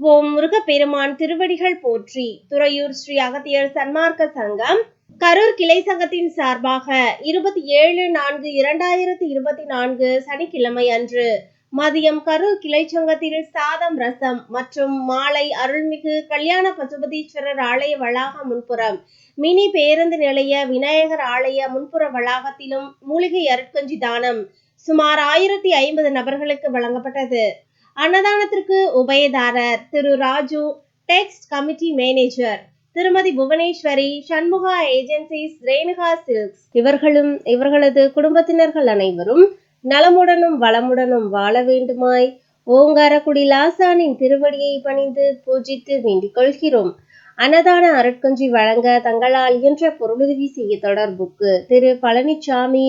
ஓம் முருகப்பெருமான் திருவடிகள் போற்றி துறையூர் ஸ்ரீ அகத்தியர் சன்மார்க்க சங்கம் கரூர் கிளை சங்கத்தின் சார்பாக இருபத்தி ஏழு நான்கு இரண்டாயிரத்தி இருபத்தி நான்கு சனிக்கிழமை அன்று மதியம் கரூர் கிளை சங்கத்தில் சாதம் ரசம் மற்றும் மாலை அருள்மிகு கல்யாண பசுபதீஸ்வரர் ஆலய வளாக முன்புறம் மினி பேருந்து நிலைய விநாயகர் ஆலய முன்புற வளாகத்திலும் மூலிகை அருட்கஞ்சி தானம் சுமார் ஆயிரத்தி ஐம்பது நபர்களுக்கு வழங்கப்பட்டது. அன்னதானத்திற்கு உபயதாரர் திரு ராஜு டெக்ஸ்ட் கமிட்டி மேனேஜர் திருமதி புவனேஸ்வரி சண்முகா ஏஜென்சிஸ் ரேணுகா சில்க்ஸ். இவர்களும் இவர்களது குடும்பத்தினர்கள் அனைவரும் நலமுடனும் வளமுடனும் வாழ வேண்டுமாய் ஓங்காரக்குடி லாசானின் திருவடியை பணிந்து பூஜித்து வேண்டிக் கொள்கிறோம். அன்னதான அருட்கஞ்சி வழங்க தங்களால் இயன்ற பொருளுதவி செய்ய தொடர்புக்கு திரு பழனிசாமி